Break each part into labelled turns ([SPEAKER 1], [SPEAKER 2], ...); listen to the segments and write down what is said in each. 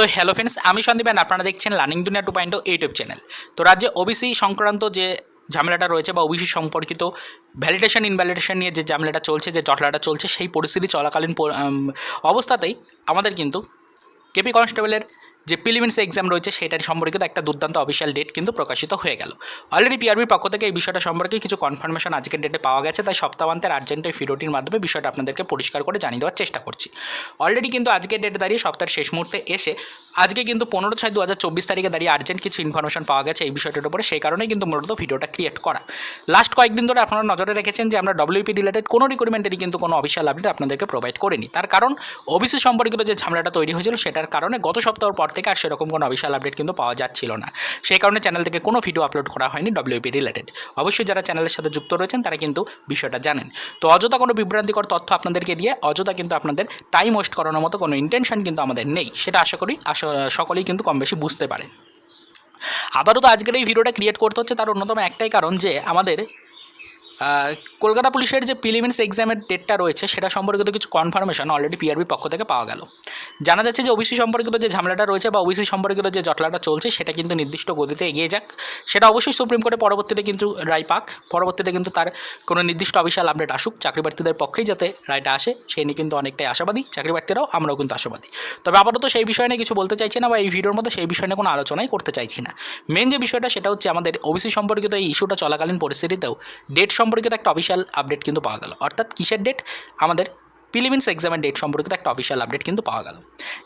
[SPEAKER 1] তো hello friends আমি Sandeep and আপনারা দেখছেন লার্নিং দুনিয়া টু পয়েন্ট ইউটিউব চ্যানেল তো রাজ্যে ওবিসি সংক্রান্ত যে ঝামেলাটা রয়েছে বা ওবিসি সম্পর্কিত ভ্যালিডেশন ইনভ্যালিডেশন নিয়ে যে ঝামেলাটা চলছে, যে জটলাটা চলছে, সেই পরিস্থিতি চলাকালীন অবস্থাতেই আমাদের কিন্তু কেপি কনস্টেবলের যে প্রিলিমিনস এক্সাম রয়েছে সেটার সম্পর্কিত একটা দুর্দান্ত অফিসিয়াল ডেট কিন্তু প্রকাশিত হয়ে গেল। অলরেডি পিআরবির পক্ষ থেকে এই বিষয়টা সম্পর্কে কিছু কনফার্মেশন আজকের ডেটে পাওয়া গেছে, তাই সপ্তাহান্তের আর্জেন্ট এই মাধ্যমে বিষয়টা আপনাদেরকে পরিষ্কার করে জানিয়ে দেওয়ার চেষ্টা করছি। অলরেডি কিন্তু আজকের ডেটে দাঁড়িয়ে সপ্তাহের শেষ মুহূর্তে এসে আজকে কিন্তু পনেরো ছয় দু হাজার চব্বিশ তারিখে দাঁড়িয়ে আর্জেন্ট কিছু ইনফরমেশন পাওয়া গেছে এই বিষয়টার উপরে, সেই কারণেই কিন্তু মূলত ভিডিওটা ক্রিয়েট করা। লাস্ট কয়েকদিন ধরে আপনারা নজরে রেখেছেন যে আমরা ডব্লিউপি রিলেটেড কোনো রিক্রুটমেন্টেরই কিন্তু কোনো অফিসিয়াল আপডেট আপনাদেরকে প্রোভাইড করিনি। তার কারণ ওবিসি সম্পর্কিত যে ঝামেলাটা তৈরি হয়েছিল সেটার কারণে গত সপ্তাহের পর থেকে আর সেরকম কোনো অফিসিয়াল আপডেট কিন্তু পাওয়া যাচ্ছিল না। সেই কারণে চ্যানেল থেকে কোনো ভিডিও আপলোড করা হয়নি ডব্লিউপি রিলেটেড অবশ্যই যারা চ্যানেলের সাথে যুক্ত রয়েছেন, তারা কিন্তু বিষয়টা জানেন। তো অযথা কোনো বিভ্রান্তিকর তথ্য আপনাদেরকে দিয়ে অযথা কিন্তু আপনাদের টাইম ওয়েস্ট করানোর মতো কোনো ইন্টেনশন কিন্তু আমাদের নেই। সেটা আশা করি সকলেই কিন্তু কম বেশি বুঝতে পারে। আবারও তো আজকের এই ভিডিওটা ক্রিয়েট করতে হচ্ছে তার অন্যতম একটাই কারণ যে আমাদের কলকাতা পুলিশের যে প্রিলিমিনস এক্সামের ডেটটা রয়েছে, সেটা সম্পর্কিত কিছু কনফার্মেশন অলরেডি পিআরবির পক্ষ থেকে পাওয়া গেল। জানা যাচ্ছে যে ওবিসি সম্পর্কিত যে ঝামেলাটা রয়েছে বা ওবিসি সম্পর্কিত যে জটলাটা চলছে, সেটা কিন্তু নির্দিষ্ট গতিতে এগিয়ে যাক। সেটা অবশ্যই সুপ্রিম কোর্টে পরবর্তীতে কিন্তু রায় পাক। পরবর্তীতে কিন্তু তার কোনো নির্দিষ্ট অফিসিয়াল আপডেট আসুক চাকরি প্রার্থীদের পক্ষেই যাতে রায়টা আসে, সেই নিয়ে কিন্তু অনেকটাই আশাবাদী। চাকরি প্রার্থীরাও আমরাও কিন্তু আশাবাদী। তবে আপাতত সেই বিষয় নিয়ে কিছু বলতে চাইছি না বা এই ভিডিওর মধ্যে সেই বিষয় নিয়ে কোনো আলোচনাই করতে চাইছি না। মেন যে বিষয়টা, সেটা হচ্ছে আমাদের ওবিসি সম্পর্কিত এই ইস্যুটা চলাকালীন পরিস্থিতিতেও ডেট সম্পর্কিত একটা অফিসিয়াল আপডেট কিন্তু পাওয়া গেল। অর্থাৎ কিসের ডেট আমাদের প্রিলিমিনস এক্সামের ডেট সম্পর্কিত একটা অফিসিয়াল আপডেট কিন্তু পাওয়া গেল।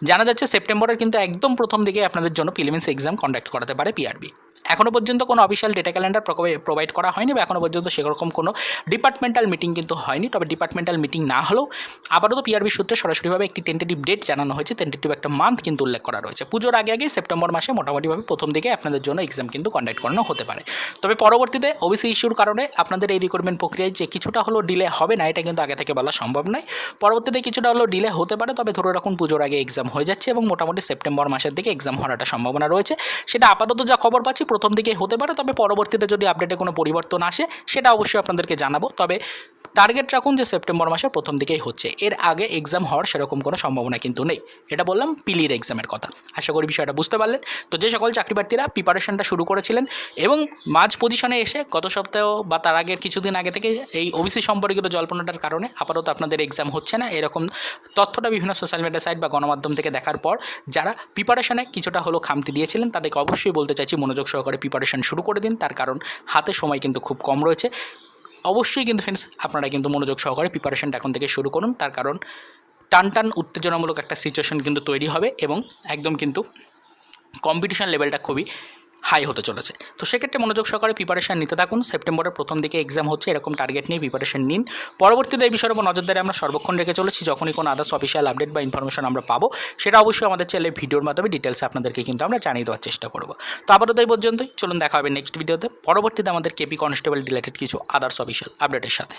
[SPEAKER 1] জানা যাচ্ছে, সেপ্টেম্বরের কিন্তু একদম প্রথম দিকে আপনাদের জন্য প্রিলিমিনস এক্সাম কন্ডাক্ট করাতে পারে পিআরবি এখনও পর্যন্ত কোনো অফিসিয়াল ডেটা ক্যালেন্ডার প্রোভাইড করা হয়নি বা এখনও পর্যন্ত সেরকম কোনো ডিপার্টমেন্টাল মিটিং কিন্তু হয়নি। তবে ডিপার্টমেন্টাল মিটিং না হলেও আপাতত পিআরবি সূত্রে সরাসরিভাবে একটি টেন্টেটিভ ডেট জানানো হয়েছে। টেন্টেটিভ একটা মান্থ কিন্তু উল্লেখ করা রয়েছে। পুজোর আগে আগে সেপ্টেম্বর মাসে মোটামুটিভাবে প্রথম দিকে আপনাদের জন্য এক্সাম কিন্তু কন্ডাক্ট করানো হতে পারে। তবে পরবর্তীতে ওবিসি ইস্যুর কারণে আপনাদের এই রিক্রুটমেন্ট প্রক্রিয়ায় যে কিছুটা হলো ডিলে হবে না, এটা কিন্তু আগে থেকে বলা সম্ভব নয়। পরবর্তীতে কিছুটা হলো ডিলে হতে পারে, তবে ধরে রাখুন পুজোর আগে এক্সাম হয়ে যাচ্ছে এবং মোটামুটি সেপ্টেম্বর মাসের দিকে এক্সাম হওয়ার একটা সম্ভাবনা রয়েছে। সেটা আপাতত যা খবর পাচ্ছি প্রথম দিকে হতে পারে, তবে পরবর্তীতে যদি আপডেটে কোনো পরিবর্তন আসে, সেটা অবশ্যই আপনাদেরকে জানাব। তবে টার্গেট রাখুন যে সেপ্টেম্বর মাসের প্রথম দিকেই হচ্ছে। এর আগে এক্সাম হওয়ার সেরকম কোনো সম্ভাবনা কিন্তু নেই। এটা বললাম পিলির এক্সামের কথা। আশা করি বিষয়টা বুঝতে পারলেন। তো যে সকল চাকরি প্রার্থীরা প্রিপারেশনটা শুরু করেছিলেন এবং মাঝ পজিশনে এসে গত সপ্তাহ বা তার আগের কিছুদিন আগে থেকে এই ওবিসি সম্পর্কিত জল্পনাটার কারণে আপাতত আপনাদের এক্সাম হচ্ছে না। এরকম তথ্যটা বিভিন্ন সোশ্যাল মিডিয়া সাইট বা গণমাধ্যম থেকে দেখার পর যারা প্রিপারেশনে কিছুটা হলো খামতি দিয়েছিলেন, তাদেরকে অবশ্যই বলতে চাইছি মনোযোগ সহকারে প্রিপারেশন শুরু করে দিন। তার কারণ হাতে সময় কিন্তু খুব কম রয়েছে। অবশ্যই কিন্তু ফ্রেন্ডস আপনারা কিন্তু মনোযোগ সহকারে প্রিপারেশনটা এখন থেকে শুরু করুন। তার কারণ টান টান উত্তেজনামূলক একটা সিচুয়েশন কিন্তু তৈরি হবে এবং একদম কিন্তু কম্পিটিশন লেভেলটা খুবই হাই হতে চলেছে। তো সেক্ষেত্রে মনোযোগ সহকারে প্রিপারেশান নিতে থাকুন। সেপ্টেম্বরের প্রথম দিকে এক্সাম হচ্ছে, এরকম টার্গেট নিয়ে প্রিপারেশান নিন। পরবর্তীতে এই বিষয়ের উপর নজরদারি আমরা সর্বক্ষণ রেখে চলেছি। যখনই কোনো আদার্স অফিসিয়াল আপডেট বা ইনফরমেশন আমরা পাবো, সেটা অবশ্যই আমাদের চ্যানেলে ভিডিওর মাধ্যমে ডিটেলসে আপনাদেরকে কিন্তু আমরা জানিয়ে দেওয়ার চেষ্টা করব। তো আপাতত এই পর্যন্তই। চলুন দেখা হবে নেক্সট ভিডিওতে পরবর্তীতে আমাদের কেপি কনস্টেবল রিলেটেড কিছু আদার্স অফিসিয়াল আপডেটের সাথে।